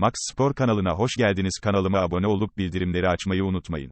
Max Spor kanalına hoş geldiniz. Kanalıma abone olup bildirimleri açmayı unutmayın.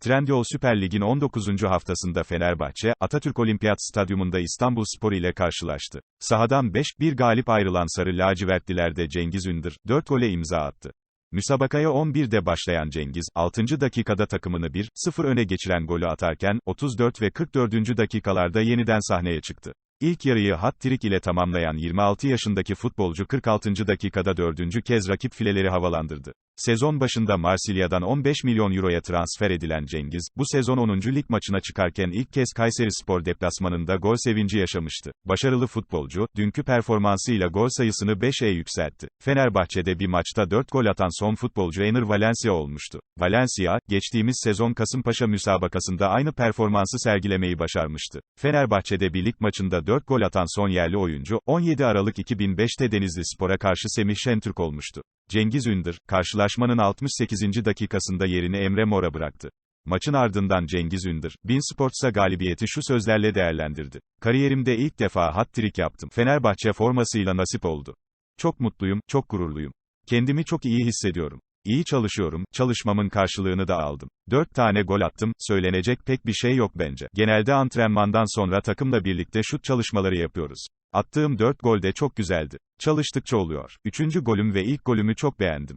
Trendyol Süper Lig'in 19. haftasında Fenerbahçe, Atatürk Olimpiyat Stadyumunda İstanbul Spor ile karşılaştı. Sahadan 5-1 galip ayrılan Sarı Lacivertlilerde Cengiz Ündür, 4 gole imza attı. Müsabakaya 11'de başlayan Cengiz, 6. dakikada takımını 1-0 öne geçiren golü atarken, 34 ve 44. dakikalarda yeniden sahneye çıktı. İlk yarıyı hat-trick ile tamamlayan 26 yaşındaki futbolcu 46. dakikada dördüncü kez rakip fileleri havalandırdı. Sezon başında Marsilya'dan 15 milyon euroya transfer edilen Cengiz, bu sezon 10. lig maçına çıkarken ilk kez Kayseri Spor deplasmanında gol sevinci yaşamıştı. Başarılı futbolcu, dünkü performansıyla gol sayısını 5'e yükseltti. Fenerbahçe'de bir maçta 4 gol atan son futbolcu Enner Valencia olmuştu. Valencia, geçtiğimiz sezon Kasımpaşa müsabakasında aynı performansı sergilemeyi başarmıştı. Fenerbahçe'de bir lig maçında 4 gol atan son yerli oyuncu, 17 Aralık 2005'te Denizli Spor'a karşı Semih Şentürk olmuştu. Cengiz Ündür, karşılaşmanın 68. dakikasında yerini Emre Mor'a bıraktı. Maçın ardından Cengiz Ündür, Bin Sports'a galibiyeti şu sözlerle değerlendirdi. Kariyerimde ilk defa hat-trick yaptım. Fenerbahçe formasıyla nasip oldu. Çok mutluyum, çok gururluyum. Kendimi çok iyi hissediyorum. İyi çalışıyorum, çalışmamın karşılığını da aldım. 4 tane gol attım, söylenecek pek bir şey yok bence. Genelde antrenmandan sonra takımla birlikte şut çalışmaları yapıyoruz. Attığım 4 gol de çok güzeldi. Çalıştıkça oluyor. Üçüncü golüm ve ilk golümü çok beğendim.